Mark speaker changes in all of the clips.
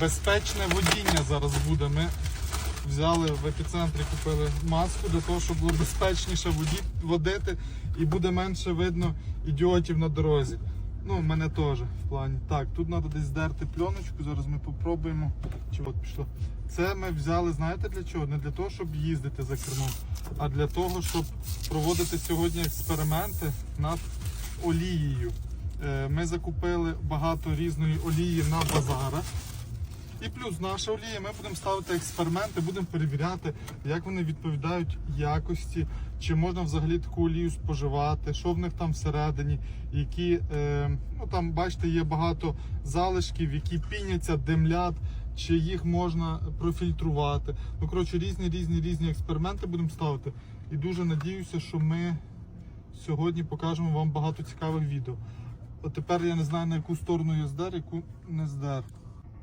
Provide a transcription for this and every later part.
Speaker 1: безпечне водіння зараз буде. Ми взяли в епіцентрі, купили маску для того, щоб було безпечніше водити і буде менше видно ідіотів на дорозі. Ну, мене теж в плані. Так, тут треба десь здерти пленочку, зараз ми попробуємо. Чи от пішло. Це ми взяли, знаєте для чого? Не для того, щоб їздити за кермом, а для того, щоб проводити сьогодні експерименти над олією. Е, Ми закупили багато різної олії на базарах. І плюс наша олія, ми будемо ставити експерименти, будемо перевіряти, як вони відповідають якості, чи можна взагалі таку олію споживати, що в них там всередині, які, е, ну там бачите, є багато залишків, які піняться, димлять, чи їх можна профільтрувати. Ну, коротше, різні, різні, різні експерименти будемо ставити. І дуже надіюся, що ми сьогодні покажемо вам багато цікавих відео. От тепер я не знаю на яку сторону я здер, яку не здер.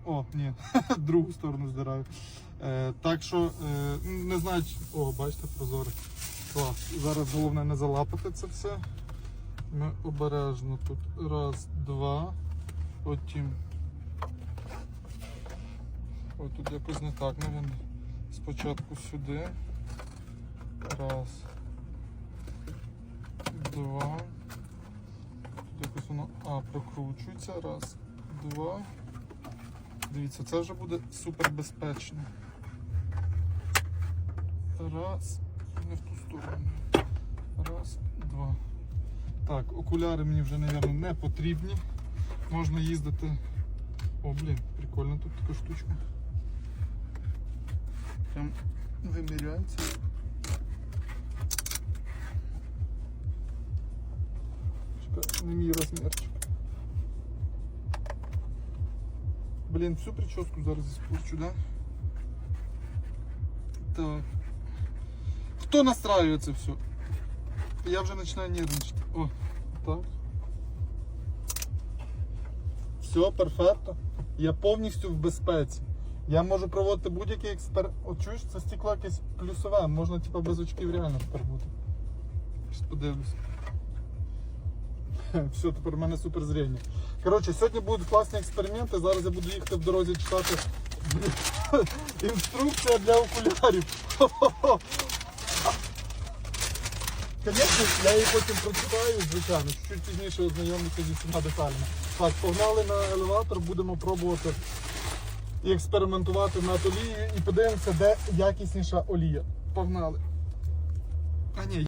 Speaker 1: О, ні, другу сторону здираю. Е, так що е, не знаю, о, бачите, прозоре. Клас. Зараз головне не залапати це все. Ми обережно тут раз, два. Потім. Ой, тут якось не так, мабуть. Спочатку сюди. Раз. Два. Тут якось воно. А, прокручується. Раз, два. Дивіться, це вже буде супер безпечно. Раз. Не в ту сторону. Раз, два. Так, окуляри мені вже, мабуть, не потрібні. Можна їздити. О, блін, прикольна тут така штучка. Прям виміряється. Чекай, не мій розмірчик. Блін, всю прическу зараз испорчу, да? Так. Хто настраює все? Я вже починаю нервничати. О, так. Все, перфекто. Я повністю в безпеці. Я можу проводити будь-який експеримент. От чуєш, це стекло якесь плюсове, можна типа без очків реально тепер бути. Щас подивлюсь. Все, тепер в мене супер зріння. Коротше, сьогодні будуть класні експерименти. Зараз я буду їхати в дорозі читати інструкція для окулярів. Звісно, я її потім прочитаю, звичайно, чуть пізніше ознайомлюся зі всіма деталями. Так, погнали на елеватор, будемо пробувати і експериментувати над олією і подивимося, де якісніша олія. Погнали. А ні,